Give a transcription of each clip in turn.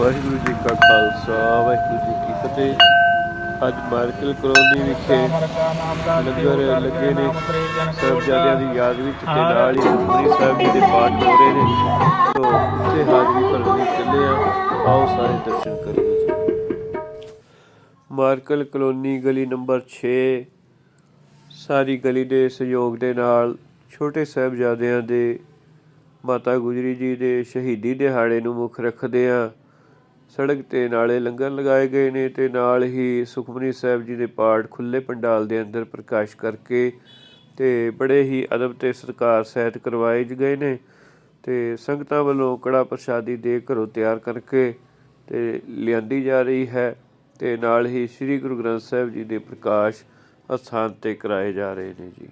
ਵਾਹਿਗੁਰੂ ਜੀ ਕਾ ਖਾਲਸਾ, ਵਾਹਿਗੁਰੂ ਜੀ ਕੀ ਫਤਿਹ। ਅੱਜ ਮਾਰਕਲ ਕਲੋਨੀ ਵਿਖੇ ਲੰਗਰ ਲੱਗੇ ਨੇ। ਸਾਹਿਬਜ਼ਾਦਿਆਂ ਦੀ ਯਾਦ ਵਿੱਚ ਤੇ ਨਾਲ ਹੀ ਗੁਰੂ ਸਾਹਿਬ ਜੀ ਦੇ ਪਾਠ ਹੋ ਰਹੇ ਨੇ। ਤੋਂ ਉੱਥੇ ਹਾਜ਼ਰੀ ਭਰਨ ਚੱਲੇ ਆ। ਆਓ ਸਾਰੇ ਦਰਸ਼ਨ ਕਰੀਏ। ਜੀ ਮਾਰਕਲ ਕਲੋਨੀ ਗਲੀ ਨੰਬਰ 6 ਸਾਰੀ ਗਲੀ ਦੇ ਸਹਿਯੋਗ ਦੇ ਨਾਲ ਛੋਟੇ ਸਾਹਿਬਜ਼ਾਦਿਆਂ ਦੇ, ਮਾਤਾ ਗੁਜਰੀ ਜੀ ਦੇ ਸ਼ਹੀਦੀ ਦਿਹਾੜੇ ਨੂੰ ਮੁੱਖ ਰੱਖਦੇ ਆ। ਸੜਕ ਤੇ ਨਾਲੇ ਲੰਗਰ ਲਗਾਏ ਗਏ ਨੇ ਤੇ ਨਾਲ ਹੀ ਸੁਖਮਨੀ ਸਾਹਿਬ ਜੀ ਦੇ ਪਾਠ ਖੁੱਲੇ ਪੰਡਾਲ ਦੇ ਅੰਦਰ ਪ੍ਰਕਾਸ਼ ਕਰਕੇ ਤੇ ਬੜੇ ਹੀ ਅਦਬ ਤੇ ਸਤਿਕਾਰ ਸਹਿਤ ਕਰਵਾਏ ਗਏ ਨੇ ਤੇ ਸੰਗਤਾਂ ਵੱਲੋਂ ਕੜਾ ਪ੍ਰਸ਼ਾਦੀ ਦੇ ਘਰੋਂ ਤਿਆਰ ਕਰਕੇ ਤੇ ਲਿਆਂਦੀ ਜਾ ਰਹੀ ਹੈ ਤੇ ਨਾਲ ਹੀ ਸ੍ਰੀ ਗੁਰੂ ਗ੍ਰੰਥ ਸਾਹਿਬ ਜੀ ਦੇ ਪ੍ਰਕਾਸ਼ ਅਸਥਾਨ ਤੇ ਕਰਾਏ ਜਾ ਰਹੇ ਨੇ ਜੀ।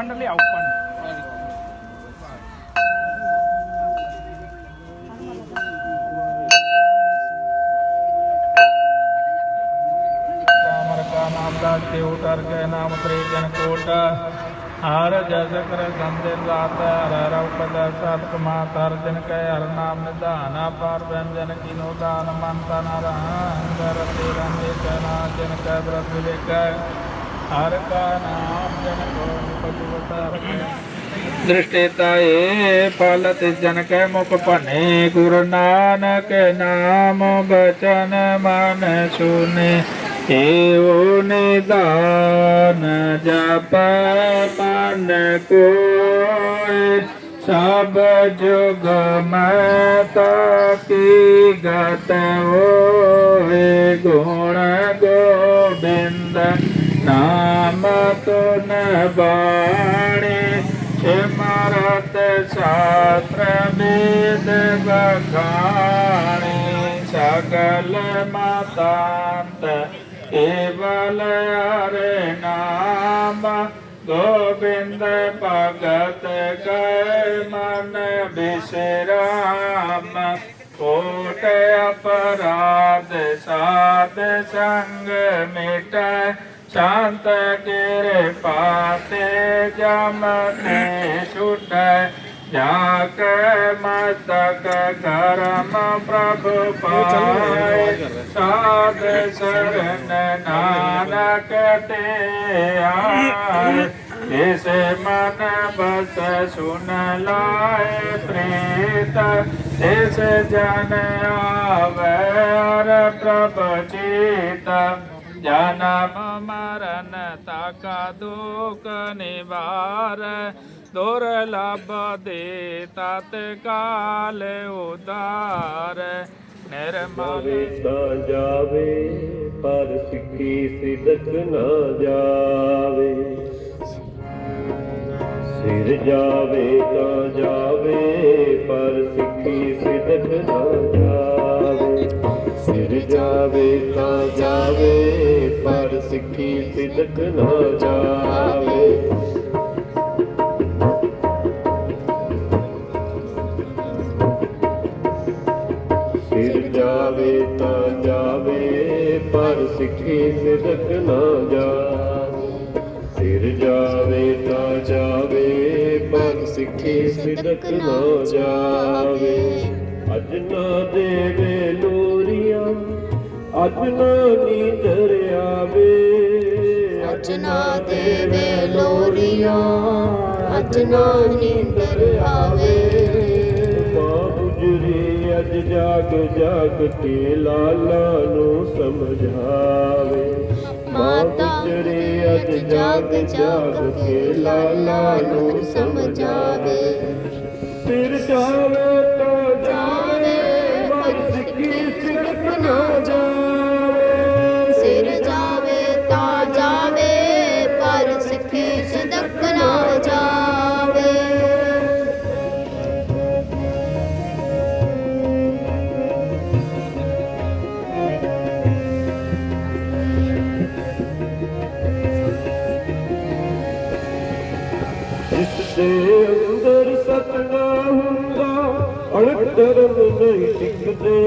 ਪੰਡ ਲਿਆਓ ਪੰਡ ਨਾਮ ਦਾ ਤੇ ਉਤਰ ਗਏ ਨਾਮ ਤ੍ਰੇ ਜਨ ਕੋਟ ਹਰ ਜਸ ਕਰ ਸੰਦੇ ਰਾਤ ਹਰ ਰਉ ਪਦ ਸਤ ਕਮਾ ਤਰ ਜਨ ਕੈ ਹਰ ਨਾਮ ਨਿਧਾਨਾ ਪਰ ବ୍ୟੰਜਨ ਕੀਨੋ ਦਾਨ ਮਨ ਤਨ ਰੰਗਰ ਤੇ ਰੰਗੇ ਕਨਾ ਜਨ ਕੈ ਬ੍ਰਤ ਵਿਵੇਕੈ ਹਰ ਕਾ ਨਾਮ ਜਨ ਕੋ ਨਿਪਜਵਤਾਰ ਦ੍ਰਿਸ਼ਟੇ ਤਾਏ ਜਨ ਕੈ ਮੁਖ ਭਨੇ, ਗੁਰੂ ਨਾਨਕ ਨਾਮ ਬਚਨ ਮਨ ਸੁਨੇ, ਏਉ ਨਿਦਾਨ ਜਪ ਪਨ ਕੋਇ, ਸਭ ਜੁਗ ਮੈਂ ਤਾਕੀ ਗਤ ਹੋਏ, ਗੁਣ ਗੋਬਿੰਦ ਨਾਮ ਤੁਨ ਬਾਣੀ ਸਿਮਰਤ ਸ਼ਾਸਤਰ ਵੇਦ ਬਖਾਣੀ ਸਗਲ ਮਤਾਂਤ ਕੇਵਲ ਹਰਿ ਨਾਮ, ਗੋਬਿੰਦ ਭਗਤ ਕੈ ਮਨ ਬਿਸਰਾਮ। ਕੋਟ ਅਪਰਾਧ ਸਾਧ ਸੰਗ ਮਿਟੈ ਸ਼ਾਂਤ ਕਿਰਪਾ ਪਾਤੇ ਜਮ ਤੇ ਛੁਟੈ। ਜਾ ਕੇ ਮਸਤਕ ਕਰਮ ਪ੍ਰਭ ਪਾਏ। ਸਾਧ ਸਰਨ ਨਾਨਕ ਤੇ ਆਏ ਇਸ ਮਨ ਬਸ ਸੁਨ ਲਾਏ ਪ੍ਰੀਤ। ਇਸ ਜਨ ਆਵੇ ਅਰ ਪ੍ਰਭ ਚੀਤਾ। ਜਨਮ ਮਰਨ ਤਕ ਦੁਖ ਨਿਵਾਰ ਦੁਰਲਭ ਦੇ ਤਤ ਕਾਲ ਉਦਾਰ। ਨਿਰਮਲ ਜਾਵੇ ਤਾਂ ਜਾਵੇ, ਪਰ ਸਿੱਖੀ ਨਾ ਜਾਵੇ। ਸਿਰ ਜਾਵੇ ਤਾਂ ਜਾਵੇ, ਪਰ ਸਿੱਖੀ ਸਿਦਕ ਨਾ ਜਾਵੇ। ਜਾਵੇ ਤਾਂ ਜਾਵੇ, ਪਰ ਸਿੱਖੀ ਸਿਦਕ ਨਾ ਜਾਵੇ। ਸਿਰ ਜਾਵੇ ਤਾਂ ਜਾਵੇ, ਪਰ ਸਿੱਖੀ ਸਿਦਕ ਨਾ ਜਾਵੇ। ਸਿਰ ਜਾਵੇ ਤਾਂ ਜਾਵੇ, ਪਰ ਸਿੱਖੀ ਸਿਦਕ ਨਾ ਜਾਵੇ। ਅਜ ਨਾ ਦੇਵੇ ਲੋਰੀਆਂ ਅਜ ਨਾ ਨੀਂਦਰ ਆਵੇ ਅਜ ਨਾ ਦੇਵੇ ਲੋਰੀਆਂ ਅਜ ਨਾ ਨੀਂਦਰ ਆਵੇ ਮਾਂ ਗੁਜਰੀ ਅਜ ਜਾਗ ਜਾਗ ਕੇ ਲਾਲਾ ਨੂੰ ਸਮਝਾਵੇ। ਮਾਤਾ ਗੁਜਰੇ ਅੱਜ ਜਾਗ ਜਾਗ ਕੇ ਲਾਲਾ ਨੂੰ ਸਮਝਾਵੇ। ਸਿਰ ਜਾਵੇ ਅਣਖ ਨਹੀਂ ਟਿਕਦੇ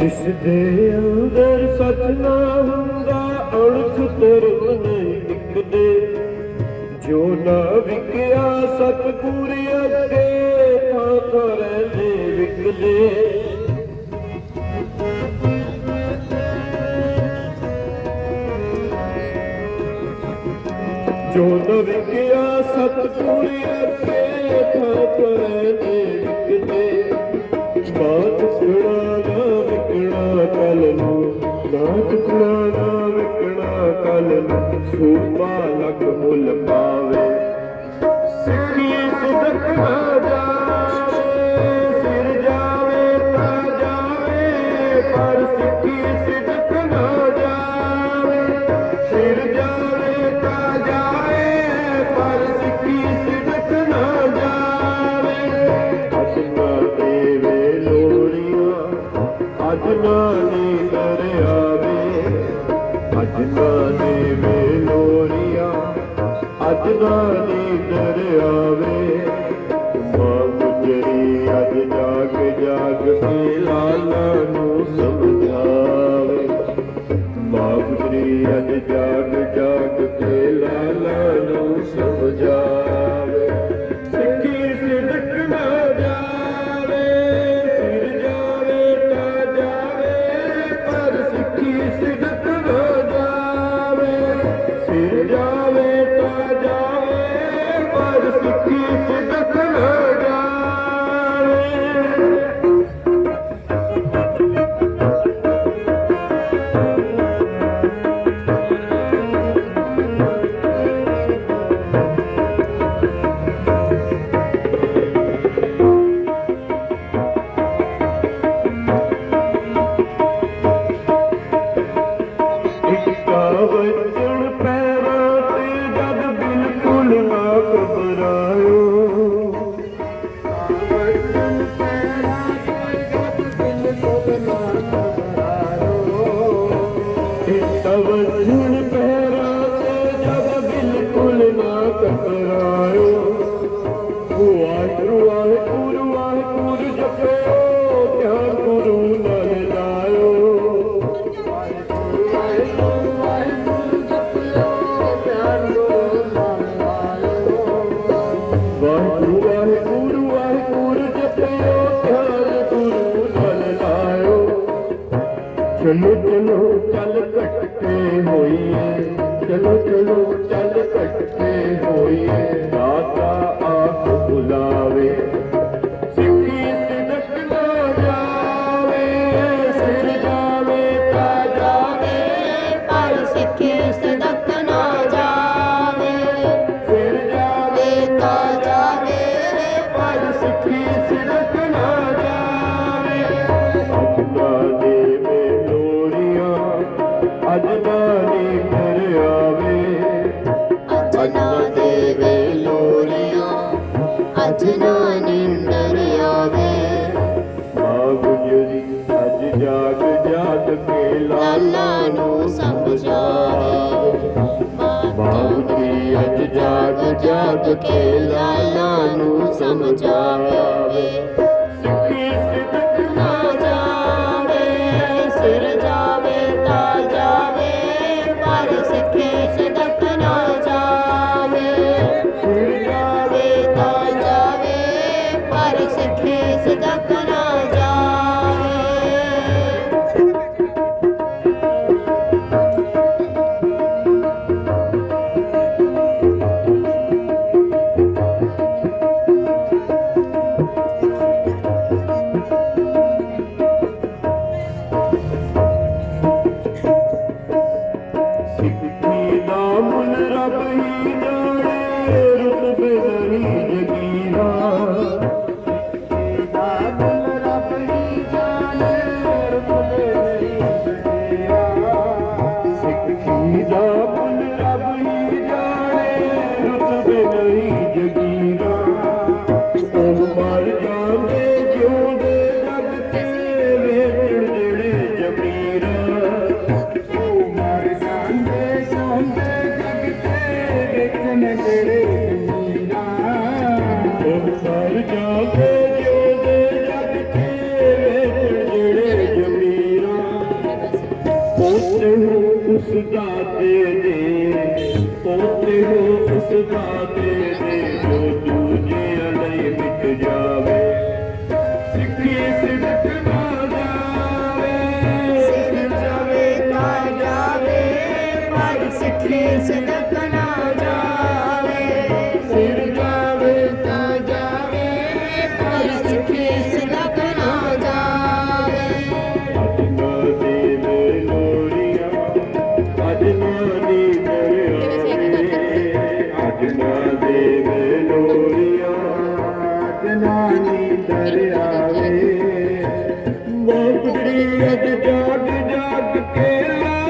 ਜਿਸ ਦੇ ਅੰਦਰ ਸਤ ਨਾ ਹੁੰਦਾ ਅਣਖ ਧਰਮ ਨਹੀਂ ਟਿਕਦੇ ਜੋ ਨਾ ਵਿਕਿਆ ਸਤਿਗੁਰ ਅੱਗੇ ਤਾਂ ਥਾਂ ਰਹਿੰਦੇ ਵਿਕਦੇ ਜੋ ਵਿਕਿਆ ਸਤਿਗੁਰ ਅੱਗੇ ਥਾਂ ਕਰੇ ਵਿਕਦੇ ਬਾਤ ਸੁਣਾ ਨਾ ਵਿਕਣਾ ਕਲ ਨੂੰ ਬਾਤ ਸੁਣਾ ਨਾ ਵਿਕਣਾ ਕਲ ਨੂੰ ਸੂਪਾ ਲਖ ਮੁੱਲ ਪਾਵੇ। ਸਿੱਖੀ ਸਿਦਕ ਨਾ ਜਾਵੇ ਅੱਜ ਨਾ ਨੀਂਦਰ ਆਵੇ ਮਾਂ ਗੁਜਰੀ ਅੱਜ ਜਾਗ ਜਾਗ ਕੇ ਲਾਲਾ ਨੂੰ ਸਮਝਾਵੇ। ਮਾਂ ਗੁਜਰੀ ਅੱਜ ਜਾਗ ਜਾਗ ਕੇ ਲਾਲਾ ਨੂੰ ਸਮਝਾਵੇ। ਚਲੋ ਚਲੋ ਚੱਲ ਕੱਟੇ ਹੋਈਏ ਦਾਤਾ ਆਪ ਬੁਲਾਵੇ ਅੱਜ ਨਾ ਨਿੰਦਰ ਆਵੇ ਮਾਂ ਗੁਜਰੀ ਅੱਜ ਜਾਗ ਜਾਗ ਕੇ ਲਾਲਾ ਨੂੰ ਸਮਝਾਵੇ। ਬਾਬੂਜੀ ਅੱਜ ਜਾਗ ਜਾਗ ਕੇ ਲਾਲਾ ਨੂੰ ਸਮਝਾਵੇ। ਸਿਦਕ सदा दे दे ਪਾਣੀ ਤਰ ਆਵੇ ਮੋਕੜੀ ਅਜ ਜਾਗ ਜਾਗ ਕੇ ਲਾ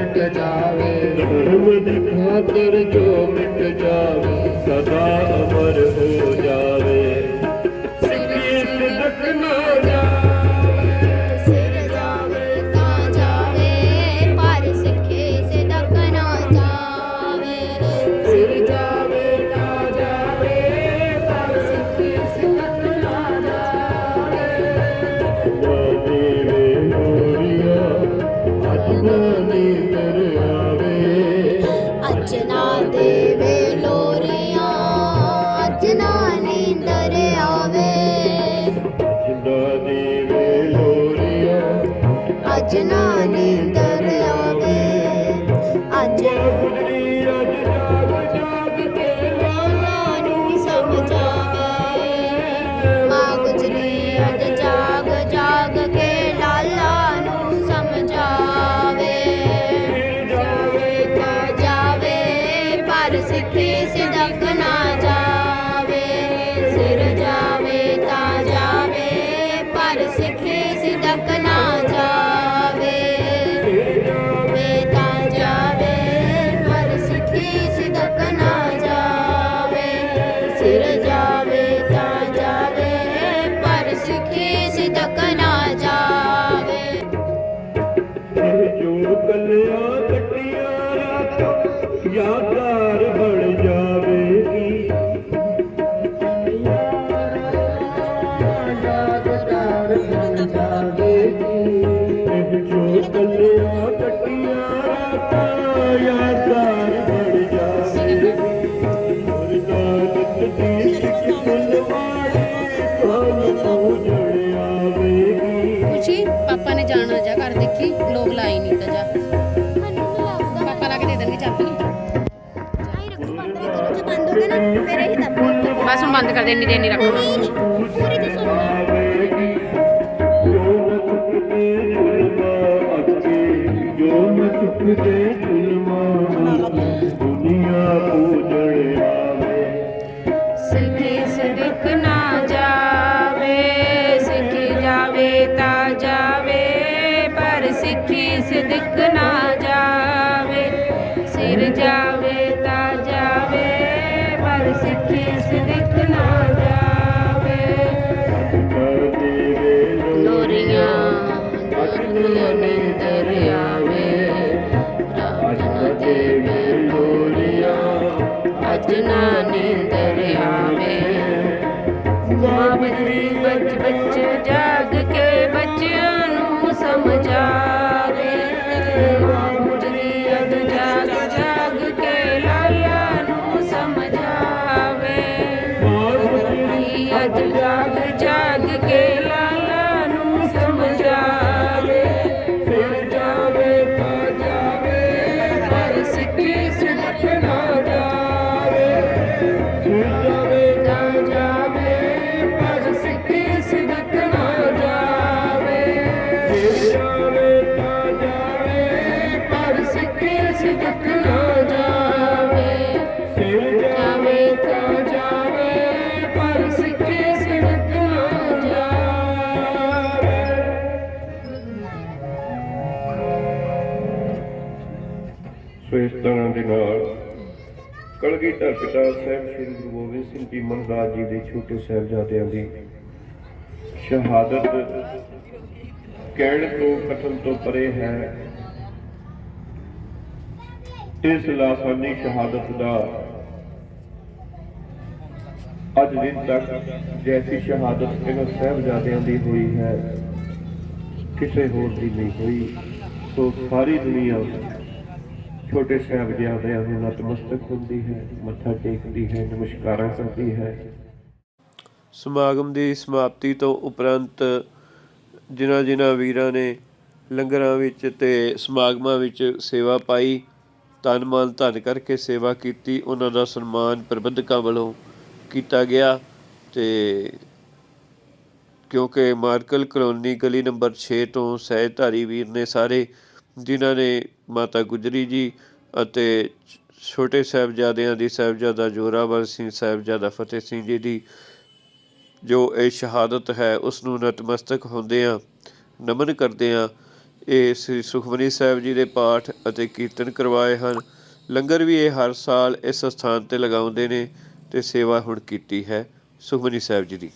जावे धर्म दिखा कर जो मिट जावे सदा ਬੰਦ ਕਰ ਦੇ ਇੰਨੀ ਦੇਰ ਨਹੀਂ ਰੱਖਣਾ। ਜੋ ਨ ਚੁੱਕਦੇ ਜ਼ੁਲਮਾਂ ਦੁਨੀਆ ਪੂਜਣ ਆਵੇ ਸਿੱਖੀ ਸਿਦਕ ਨਾ ਜਾਵੇ, ਸਿੱਖੀ ਜਾਵੇ ਤਾਂ ਜਾਵੇ, ਪਰ ਸਿੱਖੀ ਸਿਦਕ ਨਾ ਅੱਜ ਸਿੱਖੀ ਸਿੱਖ ਨਾ ਜਾਵੇ। ਫਿਰ ਜਾਵੇ ਤਾਂ ਜਾਵੇ, ਪਰ ਸਿੱਖੀ ਸਿੱਖ ਨਾ ਜਾਵੇ। ਸੋ ਇਸ ਤਰ੍ਹਾਂ ਦੇ ਨਾਲ ਕਲਗੀਧਰ ਪਿਤਾ ਸਾਹਿਬ ਸ੍ਰੀ ਗੁਰੂ ਗੋਬਿੰਦ ਸਿੰਘ ਜੀ, ਮਹਾਰਾਜ ਜੀ ਦੇ ਛੋਟੇ ਸਾਹਿਬਜ਼ਾਦਿਆਂ ਦੀ ਸ਼ਹਾਦਤ ਕਹਿਣ ਤੋਂ, ਕਥਨ ਤੋਂ ਪਰੇ ਹੈ। ਇਸ ਲਾਸਾਨੀ ਸ਼ਹਾਦਤ ਦਾ ਅੱਜ ਦਿਨ ਤੱਕ ਜੈਸੀ ਸ਼ਹਾਦਤ ਇਹਨਾਂ ਸਾਹਿਬਜ਼ਾਦਿਆਂ ਦੀ ਹੋਈ ਹੈ, ਕਿਸੇ ਹੋਰ ਦੀ ਨਹੀਂ ਹੋਈ। ਸੋ ਸਾਰੀ ਦੁਨੀਆ ਛੋਟੇ ਸਾਹਿਬਜ਼ਾਦਿਆਂ ਨੂੰ ਨਤਮਸਤਕ ਹੁੰਦੀ ਹੈ, ਮੱਥਾ ਟੇਕਦੀ ਹੈ, ਨਮਸਕਾਰਾਂ ਕਰਦੀ ਹੈ। ਸਮਾਗਮ ਦੀ ਸਮਾਪਤੀ ਤੋਂ ਉਪਰੰਤ ਜਿਨ੍ਹਾਂ ਜਿਨ੍ਹਾਂ ਵੀਰਾਂ ਨੇ ਲੰਗਰਾਂ ਵਿੱਚ ਤੇ ਸਮਾਗਮਾਂ ਵਿੱਚ ਸੇਵਾ ਪਾਈ ਤਨ ਮਨ ਧਨ ਕਰਕੇ ਸੇਵਾ ਕੀਤੀ, ਉਹਨਾਂ ਦਾ ਸਨਮਾਨ ਪ੍ਰਬੰਧਕਾਂ ਵੱਲੋਂ ਕੀਤਾ ਗਿਆ ਤੇ ਕਿਉਂਕਿ ਮਾਰਕਲ ਕਲੋਨੀ ਗਲੀ ਨੰਬਰ 6 ਤੋਂ ਸਹਿਜਧਾਰੀ ਵੀਰ ਨੇ ਸਾਰੇ, ਜਿਨ੍ਹਾਂ ਨੇ ਮਾਤਾ ਗੁਜਰੀ ਜੀ ਅਤੇ ਛੋਟੇ ਸਾਹਿਬਜ਼ਾਦਿਆਂ ਦੀ ਸਾਹਿਬਜ਼ਾਦਾ ਜੋਰਾਵਰ ਸਿੰਘ, ਸਾਹਿਬਜ਼ਾਦਾ ਫਤਿਹ ਸਿੰਘ ਜੀ ਦੀ ਜੋ ਇਹ ਸ਼ਹਾਦਤ ਹੈ ਉਸ ਨੂੰ ਨਤਮਸਤਕ ਹੁੰਦੇ ਆ ਨਮਨ ਕਰਦੇ ਆ ਇਹ ਸ੍ਰੀ ਸੁਖਮਨੀ ਸਾਹਿਬ ਜੀ ਦੇ ਪਾਠ ਅਤੇ ਕੀਰਤਨ ਕਰਵਾਏ ਹਨ। ਲੰਗਰ ਵੀ ਇਹ ਹਰ ਸਾਲ ਇਸ ਸਥਾਨ ਤੇ ਲਗਾਉਂਦੇ ਨੇ ਤੇ ਸੇਵਾ ਹੁਣ ਕੀਤੀ ਹੈ ਸੁਖਮਨੀ ਸਾਹਿਬ ਜੀ ਦੀ।